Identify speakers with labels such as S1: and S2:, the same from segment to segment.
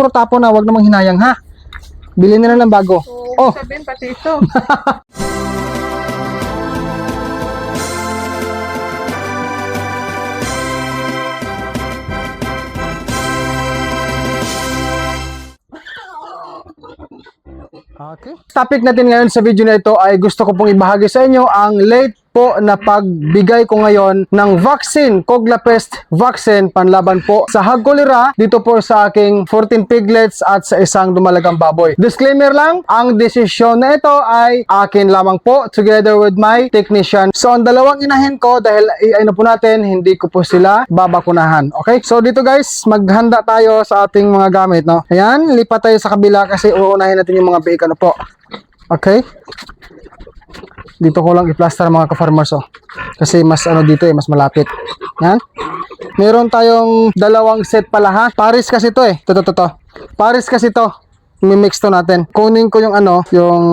S1: puro tapon na, wag namang hinayang ha. Bili na lang ng bago.
S2: So,
S1: Oh.
S2: sabihin pati ito.
S1: Okay. Topic natin ngayon sa video na ito ay gusto ko pong ibahagi sa inyo ang late po na pagbigay ko ngayon ng vaccine, Coglapest vaccine panlaban po sa hag cholera dito po sa aking 14 piglets at sa isang dumalagang baboy. Disclaimer lang, ang desisyon na ito ay akin lamang po together with my technician. So ang dalawang inahin ko dahil ay na po natin, hindi ko po sila babakunahan. Okay? So dito guys, maghanda tayo sa ating mga gamit, no? Ayan, lipat tayo sa kabila kasi uunahin natin yung mga ano po. Okay? Dito ko lang i-plaster mga ka-farmers oh. Kasi mas ano dito eh, mas malapit. Yan. Meron tayong dalawang set pala ha. Paris kasi to eh. To to to to. Paris kasi to. Mi-mix to natin. Kunin ko yung ano, yung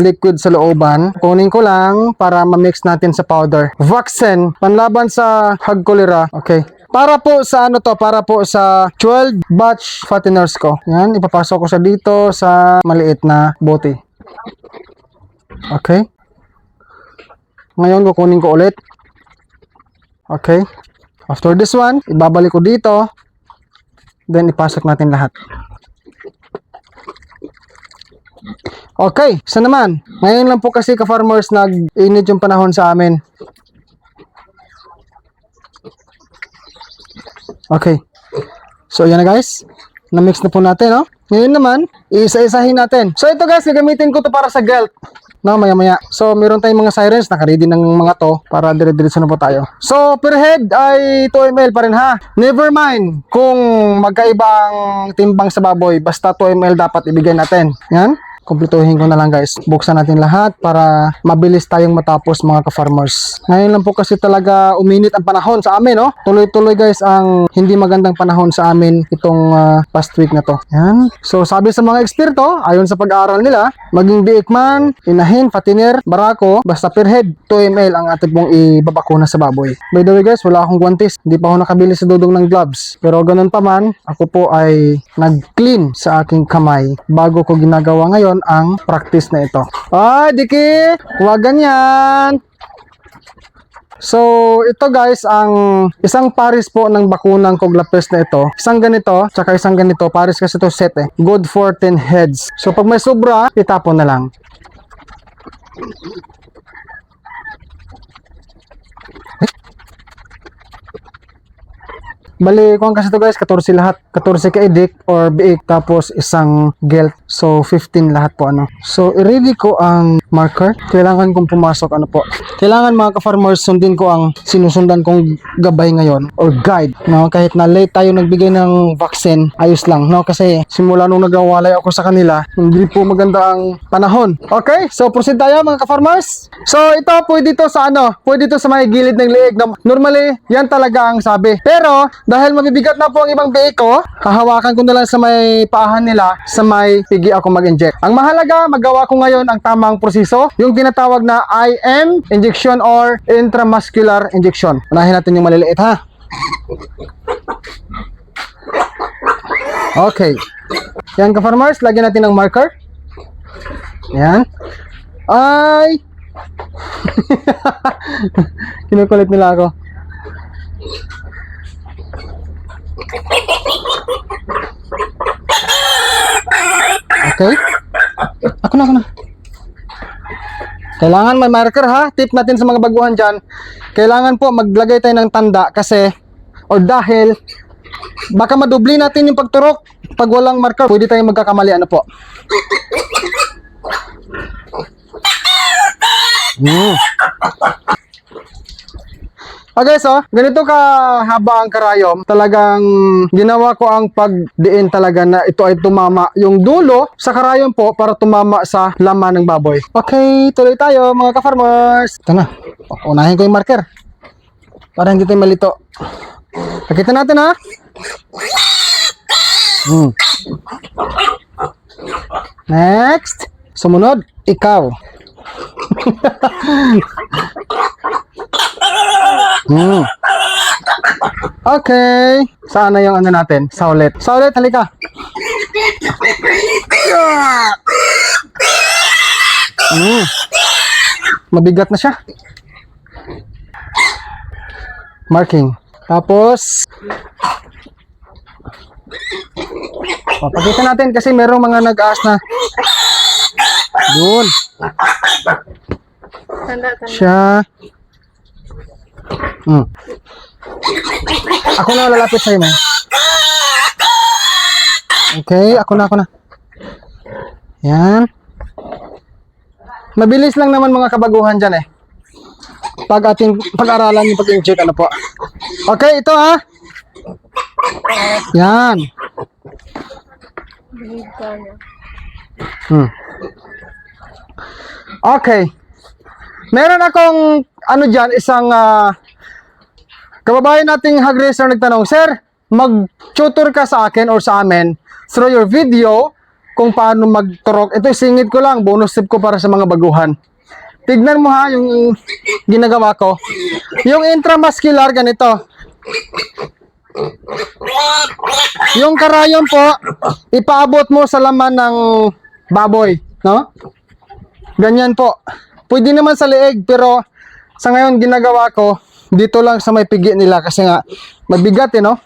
S1: liquid sa looban. Kunin ko lang para ma-mix natin sa powder. Vaccine, panlaban sa hag cholera. Okay. Para po sa ano to, para po sa 12 batch fatteners ko. Yan, ipapasok ko siya dito sa maliit na bote. Okay. Ngayon, kukunin ko ulit. Okay. After this one, ibabalik ko dito. Then, ipasok natin lahat. Okay, so naman, ngayon lang po kasi ka-farmers nag-init yung panahon sa amin. Okay. So, yan na guys. Na-mix na po natin, no? Ngayon naman, isa-isahin natin. So, ito guys, gagamitin ko to para sa gelt. No, maya-maya. So, meron tayong mga sirens. Nakaready ng mga to para dire-diretso na po tayo. So, per head ay 2 ml pa rin ha. Never mind kung magkaibang timbang sa baboy. Basta 2 ml dapat ibigay natin. Yan. Kumpletuhin ko na lang guys. Buksan natin lahat para mabilis tayong matapos mga ka-farmers. Ngayon lang po kasi talaga uminit ang panahon sa amin, no? Tuloy-tuloy guys ang hindi magandang panahon sa amin itong ah, past week na to. Yan. So sabi sa mga eksperto, ayon sa pag-aaral nila, maging biik inahin, fatiner, barako, basta per head, 2 ml ang ating pong ibabakuna sa baboy. By the way guys, wala akong guantes. Hindi pa ako nakabili sa dudong ng gloves. Pero ganun pa man, ako po ay nag-clean sa aking kamay bago ko ginagawa ngayon ang practice na ito. Ay, Diki! Huwag ganyan! So, ito guys, ang isang pares po ng bakunang Coglapest na ito. Isang ganito, tsaka isang ganito. Pares kasi ito set eh. Good for 10 heads. So, pag may sobra, itapon na lang. Bali, kung kasi to guys, 14 lahat. 14 ka edik or biik, tapos isang gelt. So, 15 lahat po ano. So, i-ready ko ang marker. Kailangan kong pumasok ano po. Kailangan mga ka-farmers, sundin ko ang sinusundan kong gabay ngayon or guide. No? Kahit na late tayo nagbigay ng vaccine, ayos lang. No? Kasi simula nung nagawalay ako sa kanila, hindi po maganda ang panahon. Okay, so proceed tayo mga ka-farmers. So, ito pwede to sa ano, pwede to sa may gilid ng. No? Normally, yan talaga ang sabi. Pero, dahil mabibigat na po ang ibang biik hahawakan ko na lang sa may paahan nila, sa may pigi ako mag-inject. Ang mahalaga, magawa ko ngayon ang tamang proseso, yung tinatawag na IM injection or intramuscular injection. Unahin natin yung maliliit ha. Okay. Yan ka-farmers, lagyan natin ng marker. Yan. Ay! Kinukulit nila ako. Okay. Ako na, ako na. Kailangan may marker ha. Tip natin sa mga baguhan dyan. Kailangan po maglagay tayo ng tanda kasi or dahil baka madubli natin yung pagturok. Pag walang marker, pwede tayong magkakamali. Ano po? Hmm. Okay, so, ganito ka haba ang karayom. Talagang ginawa ko ang pagdiin talaga na ito ay tumama yung dulo sa karayom po para tumama sa laman ng baboy. Okay, tuloy tayo mga ka-farmers. Ito na. Unahin ko yung marker. Para hindi tayo malito. Pakita natin ha. Hmm. Next. Sumunod, ikaw. Hmm. Okay. Saan na yung ano natin? Sa ulit. Halika. Mm. Mabigat na siya. Marking. Tapos, o, pakita natin kasi merong mga nag-aas na yun,
S2: Tanda, tanda.
S1: siya. Hmm. Ako na lalapit sa'yo, man. Okay, ako na, ako na. Yan. Mabilis lang naman mga kabaguhan dyan eh. Pag ating pag-aralan yung pag-inject, ano po. Okay, ito ha. Yan.
S2: Niya.
S1: Hmm. Okay. Meron akong ano diyan isang ah, kababayan nating hog racer nagtanong, "Sir, mag-tutor ka sa akin or sa amin through your video kung paano magturok. Ito singit ko lang, bonus tip ko para sa mga baguhan." Tignan mo ha yung ginagawa ko. Yung intramuscular ganito. Yung karayon po, ipaabot mo sa laman ng baboy, no? Ganyan po. Pwede naman sa leeg, pero sa ngayon ginagawa ko, dito lang sa may pigi nila kasi nga mabigat eh, no?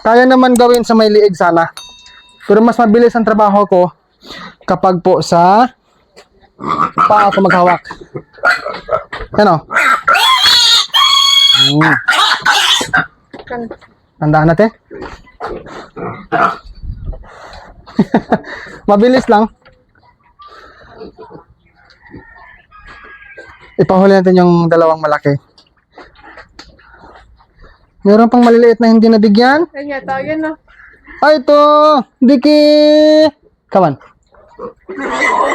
S1: Kaya naman gawin sa may leeg sana. Pero mas mabilis ang trabaho ko kapag po sa paa ko maghawak. Ano? Mm.
S2: Kan-
S1: Tandaan natin. Mabilis lang. Ipahuli natin yung dalawang malaki. Meron pang maliliit na hindi nabigyan.
S2: Ayun nga, tawagin no.
S1: Ay, ito! Diki! Kaman.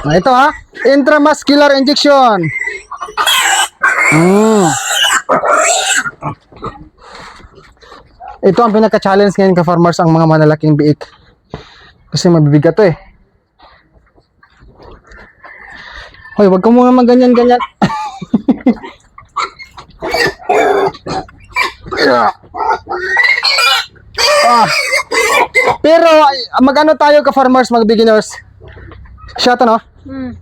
S1: Ah, ito ha. Intramuscular injection. Mm. Ito ang pinaka-challenge ngayon ka farmers ang mga malalaking biik. Kasi mabibigat to eh. Hoy, wag ka muna magganyan-ganyan. ah. Pero magano tayo ka farmers, mga beginners. Shot ano?
S2: Hmm.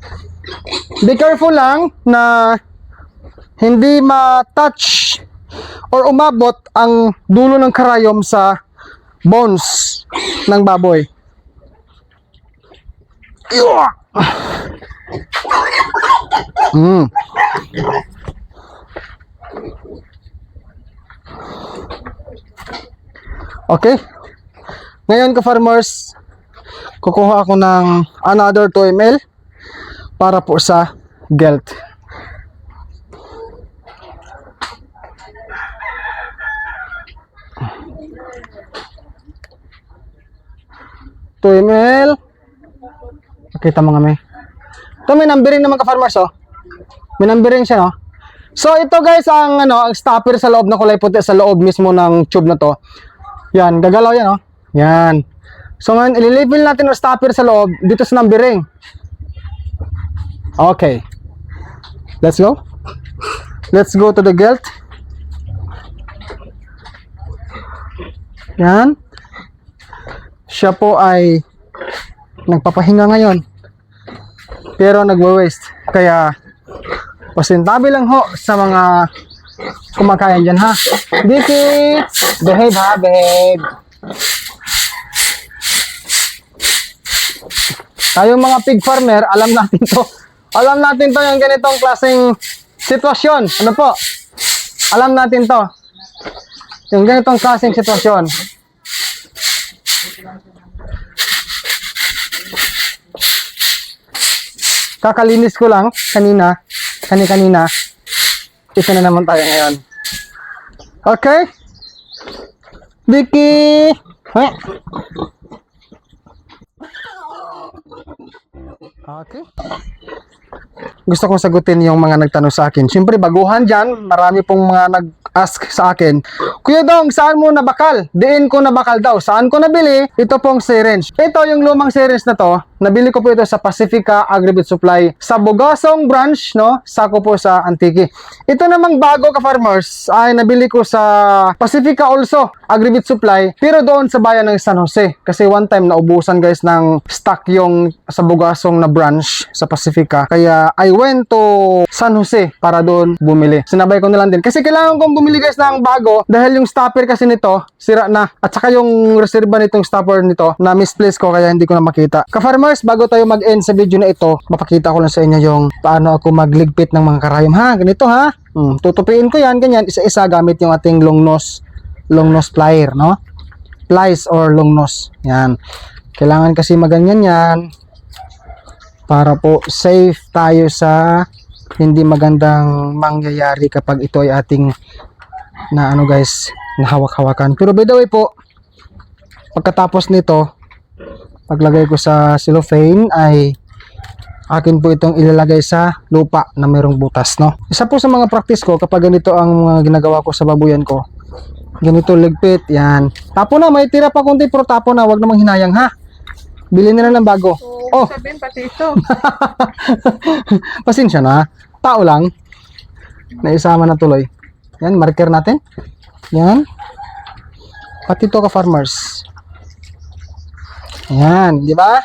S1: Be careful lang na hindi ma-touch or umabot ang dulo ng karayom sa bones ng baboy. Yua! Mm. Okay. Ngayon ka farmers, kukuha ako ng another 2 ml para po sa gelt. Two ml. Pakita mo nga may. Ito may numbering naman ka farmers oh. May numbering siya no. So ito guys ang ano, ang stopper sa loob ng kulay puti sa loob mismo ng tube na to. Yan, gagalaw yan oh. Yan. So ngayon, ililabel natin ang stopper sa loob dito sa numbering. Okay. Let's go. Let's go to the gelt. Yan. Siya po ay nagpapahinga ngayon. Pero nagwa-waste. Kaya pasintabi lang ho sa mga kumakain dyan ha. Diki! Behave ha, behave. Tayong mga pig farmer, alam natin to. Alam natin to yung ganitong klaseng sitwasyon. Ano po? Alam natin to. Yung ganitong klaseng sitwasyon. Kakalinis ko lang kanina, kani-kanina. Ito na naman tayo ngayon. Okay? Vicky! Ha? Okay. Gusto kong sagutin yung mga nagtanong sa akin. Siyempre, baguhan dyan. Marami pong mga nag nag-ask sa akin, Kuya Dong, saan mo nabakal? Diin ko nabakal daw. Saan ko nabili? Ito pong syringe. Ito yung lumang syringe na to. Nabili ko po ito sa Pacifica Agribit Supply sa Bugasong branch, no? Sako po sa Antique. Ito namang bago ka farmers ay nabili ko sa Pacifica also Agribit Supply pero doon sa bayan ng San Jose kasi one time naubusan guys ng stock yung sa Bugasong na branch sa Pacifica kaya I went to San Jose para doon bumili. Sinabay ko na lang din kasi kailangan kong bumili guys ng bago dahil yung stopper kasi nito sira na at saka yung reserva nitong stopper nito na misplace ko kaya hindi ko na makita. Ka-farmers, bago tayo mag-end sa video na ito, mapakita ko lang sa inyo yung paano ako magligpit ng mga karayom ha. Ganito ha. Hmm, tutupiin ko yan ganyan isa-isa gamit yung ating long nose long nose plier, no? Plies or long nose. Yan. Kailangan kasi maganyan yan para po safe tayo sa hindi magandang mangyayari kapag ito ay ating na ano guys, nahawak-hawakan. Pero by the way po, pagkatapos nito, paglagay ko sa cellophane ay akin po itong ilalagay sa lupa na mayroong butas, no? Isa po sa mga practice ko kapag ganito ang mga ginagawa ko sa babuyan ko, ganito ligpit, yan. Tapo na, may tira pa konti pero tapo na, wag namang hinayang ha. Bili na ng bago.
S2: Oo,
S1: Oh.
S2: sabihin pati ito.
S1: Pasensya na. Tao lang. Naisama na tuloy. Yan, marker natin. Yan. Pati to ka farmers. Yan, di ba?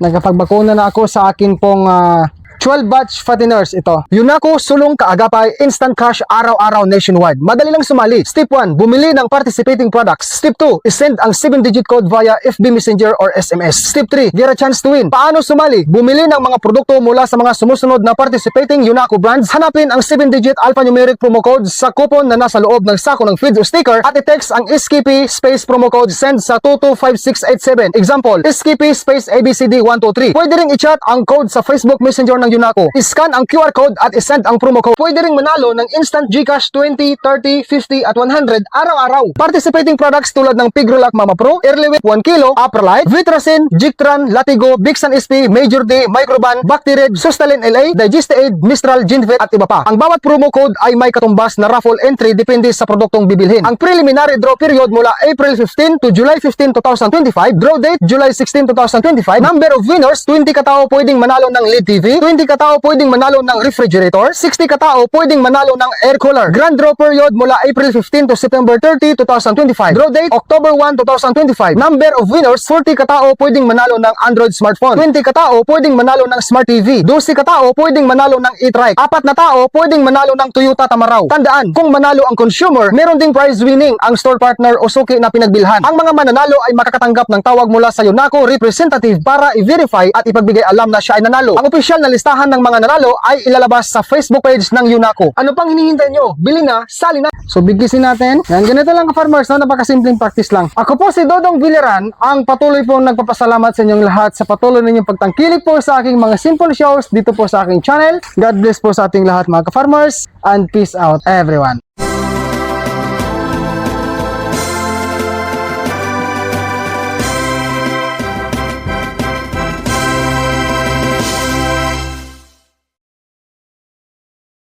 S1: Nagkapagbakuna na ako sa akin pong ah, 12 batch fatteners ito. Yunako Sulong Kaagapay Instant Cash araw-araw nationwide. Madali lang sumali. Step 1, bumili ng participating products. Step 2, isend ang 7-digit code via FB Messenger or SMS. Step 3, get a chance to win. Paano sumali? Bumili ng mga produkto mula sa mga sumusunod na participating Yunako brands. Hanapin ang 7-digit alphanumeric promo code sa coupon na nasa loob ng sako ng feeds o sticker at i-text ang SKP space promo code send sa 225687. Example, SKP space ABCD123. Pwede ring i-chat ang code sa Facebook Messenger ng Yunako. I-scan ang QR code at i-send ang promo code. Pwede ring manalo ng instant GCash 20, 30, 50 at 100 araw-araw. Participating products tulad ng Pigrolac Mama Pro, Early Whip 1 kg, Uprolite, Vitracin, Jictran, Latigo, Bixan SP, Major D, Microban, Bactired, Sustalin LA, Digestaid, Mistral, Ginvet at iba pa. Ang bawat promo code ay may katumbas na raffle entry depende sa produktong bibilhin. Ang preliminary draw period mula April 15 to July 15, 2025. Draw date July 16, 2025. Number of winners 20 katao pwedeng manalo ng LED TV, 20 katao pwedeng manalo ng refrigerator, 60 katao pwedeng manalo ng air cooler. Grand draw period mula April 15 to September 30, 2025. Draw date October 1, 2025. Number of winners 40 katao pwedeng manalo ng Android smartphone, 20 katao pwedeng manalo ng Smart TV, 12 katao pwedeng manalo ng e-trike, apat na tao pwedeng manalo ng Toyota Tamaraw. Tandaan, kung manalo ang consumer, meron ding prize winning ang store partner o suki na pinagbilhan. Ang mga mananalo ay makakatanggap ng tawag mula sa Yonako representative para i-verify at ipagbigay alam na siya ay nanalo. Ang opisyal na listahan ng mga nanalo ay ilalabas sa Facebook page ng Yunako. Ano pang hinihintay nyo? Bili na, sali na. So bigkisin natin. Yan, ganito lang ka-farmers, no? napakasimpleng practice lang. Ako po si Dodong Villaran, ang patuloy pong nagpapasalamat sa inyong lahat sa patuloy ninyong pagtangkilik po sa aking mga simple shows dito po sa aking channel. God bless po sa ating lahat mga ka-farmers and peace out everyone.